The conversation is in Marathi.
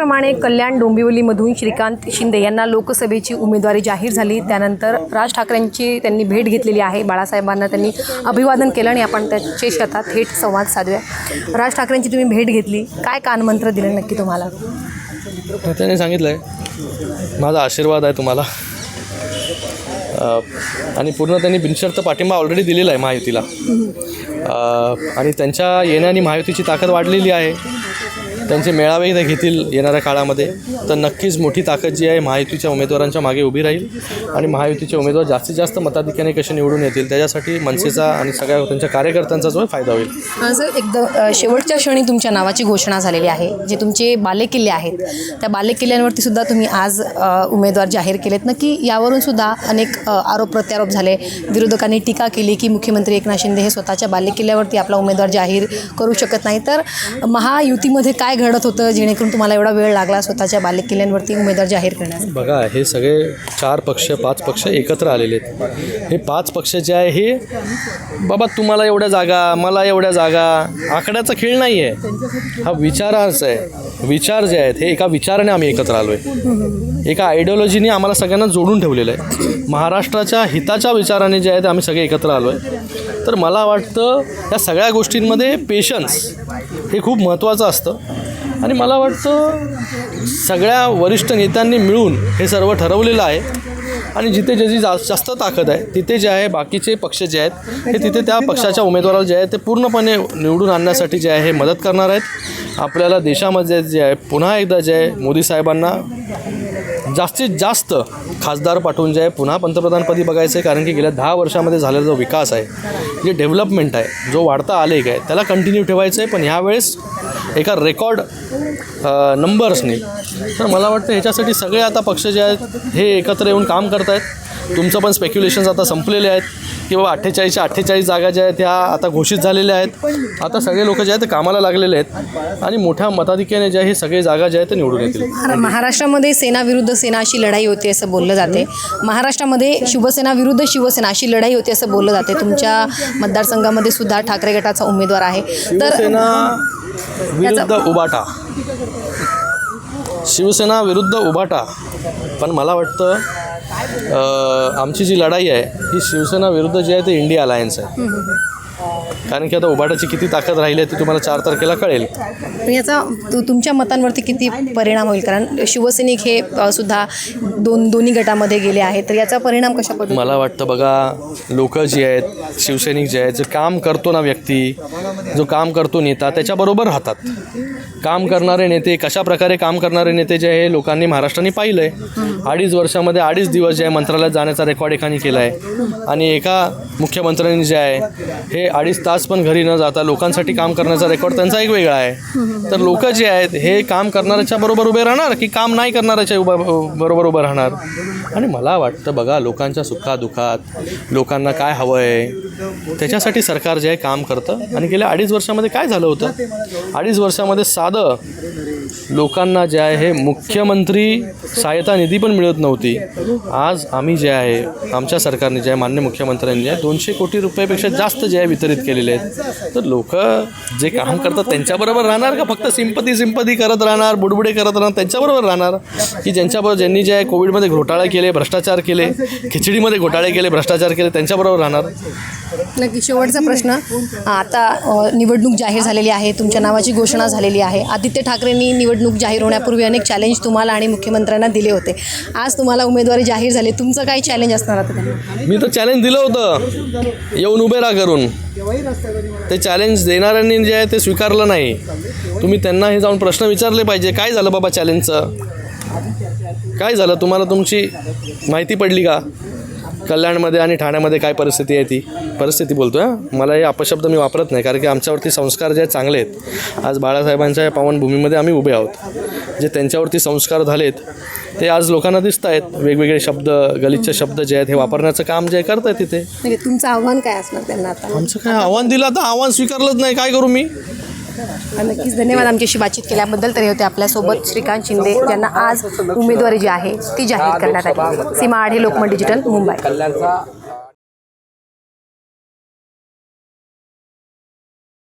त्याचप्रमाणे कल्याण डोंबिवलीमधून श्रीकांत शिंदे यांना लोकसभेची उमेदवारी जाहीर झाली. त्यानंतर राज ठाकरेंची त्यांनी भेट घेतलेली आहे. बाळासाहेबांना त्यांनी अभिवादन केलं आणि आपण त्याच्याशी आता थेट संवाद साधूया. राज ठाकरेंची तुम्ही भेट घेतली. काय कानमंत्र दिलं नक्की तुम्हाला? त्याने सांगितलं आहे माझा आशीर्वाद आहे तुम्हाला. आणि पूर्ण त्यांनी बिनशर्त पाठिंबा ऑलरेडी दिलेला आहे महायुतीला. आणि त्यांच्या येण्याने महायुतीची ताकद वाढलेली आहे. त्यांचे मेळावेही ते घेतील येणाऱ्या काळामध्ये. तर नक्कीच मोठी ताकद जी आहे महायुतीच्या उमेदवारांच्या मागे उभी राहील. आणि महायुतीचे उमेदवार जास्तीत जास्त मताधिक्याने कसे निवडून येतील त्याच्यासाठी मनसेचा आणि सगळ्या त्यांच्या कार्यकर्त्यांचा जो फायदा होईल. सर एकदम शेवटच्या क्षणी तुमच्या नावाची घोषणा झालेली आहे जे तुमचे बालेकिल्ले आहेत. त्या बालेकिल्ल्यांवरती सुद्धा तुम्ही आज उमेदवार जाहीर केलेत. नक्की यावरून सुद्धा अनेक आरोप प्रत्यारोप झाले. विरोधकांनी टीका केली की मुख्यमंत्री एकनाथ शिंदे हे स्वतःच्या बाले बालेकिल्ल्यावरती आपला उमेदवार जाहीर करू शकत नाही. तर महायुतीमध्ये काय घडत होतं? जेणेकरून तुम्हाला एवढा वेळ लागला स्वतःच्या बालेकिल्ल्यांवरती उमेदवार जाहीर करण्यास? बघा हे सगळे चार पक्ष पाच पक्ष एकत्र आलेले आहेत. हे पाच पक्ष जे आहे हे बाबा तुम्हाला एवढ्या जागा मला एवढ्या जागा आकड्याचा खेळ नाही आहे हा विचारच आहे. विचार जे आहेत हे एका विचाराने आम्ही एकत्र आलो आहे एका आयडिओलॉजीने आम्हाला सगळ्यांना जोडून ठेवलेलं आहे. महाराष्ट्राच्या हिताच्या विचाराने जे आहे ते आम्ही सगळे एकत्र आलो आहे तर मला वाटतं या सगळ्या गोष्टींमध्ये पेशन्स हे खूप महत्त्वाचं असतं. आणि मला वाटतं सगळ्या वरिष्ठ नेत्यांनी मिळून हे सर्व ठरवलेलं आहे. आणि जिथे ज्याची जा जास्त ताकद आहे तिथे जे आहे बाकीचे पक्ष जे आहेत हे तिथे त्या पक्षाच्या उमेदवाराला जे आहे ते पूर्णपणे निवडून आणण्यासाठी जे आहे हे मदत करणार आहेत. आपल्याला देशामध्ये जे आहे पुन्हा एकदा जे आहे मोदी साहेबांना जास्तीत जास्त खासदार पाठवून जे आहे पुन्हा पंतप्रधानपदी बघायचं आहे कारण की गेल्या दहा वर्षामध्ये झालेला जो विकास आहे जे डेव्हलपमेंट आहे जो वाढता आलेख आहे त्याला कंटिन्यू ठेवायचं आहे पण ह्यावेळेस एका रेकॉर्ड नंबर्सनी तर मला वाटतं ह्याच्यासाठी सगळे आता पक्ष जे आहेत हे एकत्र येऊन काम करत आहेत तुमचं पण स्पेक्युलेशन्स आता संपलेले आहेत की बाबा अठ्ठेचाळीसच्या अठ्ठेचाळीस जागा ज्या आहेत त्या आता घोषित झालेल्या आहेत. आता सगळे लोक जे आहेत ते कामाला लागलेले आहेत. आणि मोठ्या मताधिक्याने जे आहे हे सगळे जागा ज्या आहेत ते निवडून येतील. महारा- महाराष्ट्रामध्ये सेना विरुद्ध सेना अशी लढाई होती असं बोललं जाते. महाराष्ट्रामध्ये शिवसेना विरुद्ध शिवसेना अशी लढाई होती असं बोललं जाते. तुमच्या मतदारसंघामध्ये सुद्धा ठाकरे गटाचा उमेदवार आहे. तर विरुद्ध उबाटा. शिवसेना विरुद्ध उबाटा. पण मला वाटतं आमची जी लढाई आहे ही शिवसेना विरुद्ध जी आहे ते इंडिया अलायन्स आहे. कारण की आता उबाटाची किती ताकद राहिली आहे ती तुम्हाला चार तारखेला कळेल. पण याचा तु- तुमच्या मतांवरती किती परिणाम होईल? कारण शिवसैनिक हे अ, सुद्धा दोन दोन्ही गटामध्ये गेले आहेत. तर याचा परिणाम कशा पद्धतीने? मला वाटतं बघा लोक जी आहेत शिवसैनिक जे आहेत जो काम करतो ना व्यक्ती जो काम करतो नेता त्याच्याबरोबर राहतात. काम करणारे नेते कशा प्रकारे काम करणारे नेते जे आहे लोकांनी महाराष्ट्राने पाहिलं आहे अडीच वर्षामध्ये अडीच दिवस जे आहे मंत्रालयात जाण्याचा रेकॉर्ड एकाने केला आहे आणि एका मुख्यमंत्र्यांनी जे आहे हे अडीच तास पण घरी न जाता लोकांसाठी काम करण्याचा रेकॉर्ड त्यांचा एक वेगळा आहे. तर लोक जे आहेत हे काम करणाऱ्याच्या बरोबर उभे राहणार की काम नाही करणाऱ्याच्या उभा बरोबर उभं राहणार? आणि मला वाटतं बघा लोकांच्या सुखादुखात लोकांना काय हवं आहे त्याच्यासाठी सरकार जे आहे काम करतं. आणि गेल्या अडीच वर्षामध्ये काय झालं होतं? अडीच वर्षामध्ये साधं लोकांना जे आहे हे मुख्यमंत्री सहायता निधी पण मिळत नव्हती. आज आम्ही जे आहे आमच्या सरकारने जे आहे मान्य मुख्यमंत्र्यांनी जे आहे दोनशे कोटी रुपयापेक्षा जास्त जे आहे वितरित केलेले आहेत. तर लोक जे काम करतात त्यांच्याबरोबर राहणार का? फक्त सिंपती सिंपती करत राहणार बुडबुडे करत राहणार त्यांच्याबरोबर राहणार? की ज्यांच्याबरोबर ज्यांनी जे आहे कोविडमध्ये घोटाळे केले भ्रष्टाचार केले खिचडीमध्ये घोटाळे केले भ्रष्टाचार केले त्यांच्याबरोबर राहणार? नक्की शेवटचा प्रश्न. आता निवडणूक जाहीर झालेली आहे तुमच्या नावाची घोषणा झालेली आहे. आदित्य ठाकरेंनी निवडणूक जाहीर होण्यापूर्वी अनेक चॅलेंज तुम्हाला आणि मुख्यमंत्र्यांना दिले होते. आज तुम्हाला उमेदवारी जाहीर झाली. तुमचं काय चॅलेंज असणार आता मी तर चॅलेंज दिलं होतं. येऊन उभे राहा करून ते चॅलेंज देणाऱ्यांनी जे आहे ते स्वीकारलं नाही. तुम्ही त्यांना हे जाऊन प्रश्न विचारले पाहिजे. काय झालं बाबा चॅलेंजचं काय झालं? तुम्हाला तुमची माहिती पडली का? कल्याणमध्ये आणि ठाण्यामध्ये काय परिस्थिती आहे ती? परिस्थिती बोलतो आहे मला हे अपशब्द मी वापरत नाही कारण की आमच्यावरती संस्कार जे चांगले आहेत आज बाळासाहेबांच्या या पावनभूमीमध्ये आम्ही उभे आहोत. जे त्यांच्यावरती संस्कार झालेत ते आज लोकांना दिसत आहेत. वेगवेगळे शब्द गलिच्छ शब्द जे आहेत हे वापरण्याचं काम जे करत आहे तिथे. म्हणजे तुमचं आव्हान काय असणार त्यांना आता? आमचं काय आव्हान दिलं आता आव्हान स्वीकारलंच नाही. काय करू मी? नक्कीच. धन्यवाद आमच्याशी बातचीत केल्याबद्दल. तरी होते आपल्यासोबत श्रीकांत शिंदे ज्यांना आज उमेदवारी जी आहे ती जाहीर करण्यात आली. सीमा आढे लोकमत डिजिटल मुंबई. कल्याणचा